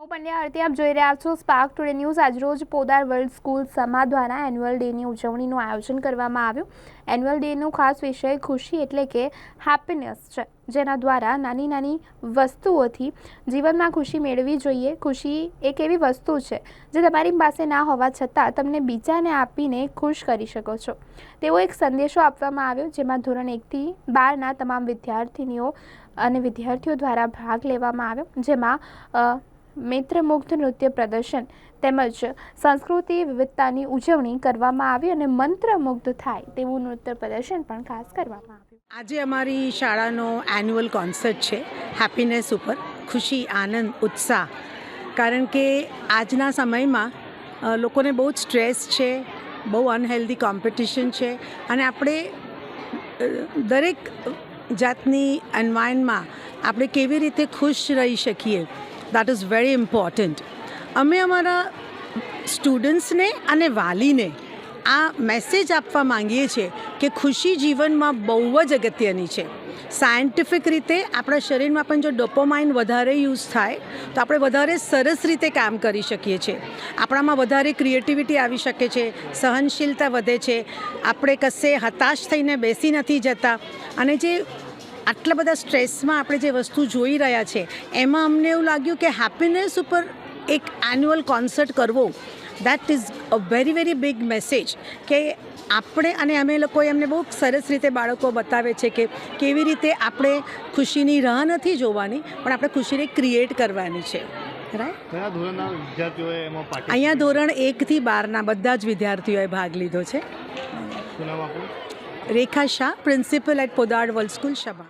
હું પંડ્યા આરતી, આપ જોઈ રહ્યા છો સ્પાર્ક ટુડે ન્યૂઝ આજરોજ પોદાર વર્લ્ડ સ્કૂલ સમા દ્વારા એન્યુઅલ ડેની ઉજવણીનું આયોજન કરવામાં આવ્યું. એન્યુઅલ ડેનો ખાસ વિષય ખુશી એટલે કે હેપીનેસ છે, જેના દ્વારા નાની નાની વસ્તુઓથી જીવનમાં ખુશી મેળવી જોઈએ. ખુશી એક એવી વસ્તુ છે, જે તમારી પાસે ના હોવા છતાં તમને બીજાને આપીને ખુશ કરી શકો છો. તેવો એક સંદેશો આપવામાં આવ્યો, જેમાં ધોરણ એકથી બારના તમામ વિદ્યાર્થીનીઓ અને વિદ્યાર્થીઓ દ્વારા ભાગ લેવામાં આવ્યો, જેમાં મિત્રમુગ્ધ નૃત્ય પ્રદર્શન તેમજ સંસ્કૃતિ વિવિધતાની ઉજવણી કરવામાં આવી અને મંત્રમુગ્ધ થાય તેવું નૃત્ય પ્રદર્શન પણ ખાસ કરવામાં આવ્યું. આજે અમારી શાળાનો એન્યુઅલ કોન્સર્ટ છે હેપીનેસ ઉપર, ખુશી, આનંદ, ઉત્સાહ. કારણ કે આજના સમયમાં લોકોને બહુ જ સ્ટ્રેસ છે, બહુ અનહેલ્ધી કોમ્પિટિશન છે અને આપણે દરેક જાતની એન્વાયરમાં આપણે કેવી રીતે ખુશ રહી શકીએ? દેટ ઇઝ વેરી ઇમ્પોર્ટન્ટ અમે અમારા સ્ટુડન્ટ્સને અને વાલીને આ મેસેજ આપવા માંગીએ છીએ કે ખુશી જીવનમાં બહુ જ અગત્યની છે. સાયન્ટિફિક રીતે આપણા શરીરમાં પણ જો ડોપોમાઇન વધારે યુઝ થાય, તો આપણે વધારે સરસ રીતે કામ કરી શકીએ છીએ. આપણામાં વધારે ક્રિએટિવિટી આવી શકે છે, સહનશીલતા વધે છે, આપણે કશે હતાશ થઈને બેસી નથી જતા. અને જે આટલા બધા સ્ટ્રેસમાં આપણે જે વસ્તુ જોઈ રહ્યા છે એમાં અમને એવું લાગ્યું કે હેપીનેસ ઉપર એક એન્યુઅલ કોન્સર્ટ કરવો that is a very very big message કે આપણે અને અમે લોકોએ એમને બહુ સરસ રીતે બાળકો બતાવે છે કે કેવી રીતે આપણે ખુશીની રાહ નથી જોવાની પણ આપણે ખુશીને ક્રિએટ કરવાની છે. અહીંયા ધોરણ એકથી બારના બધા જ વિદ્યાર્થીઓએ ભાગ લીધો છે. Rekha Shah, Principal at Podar World School, Shaba.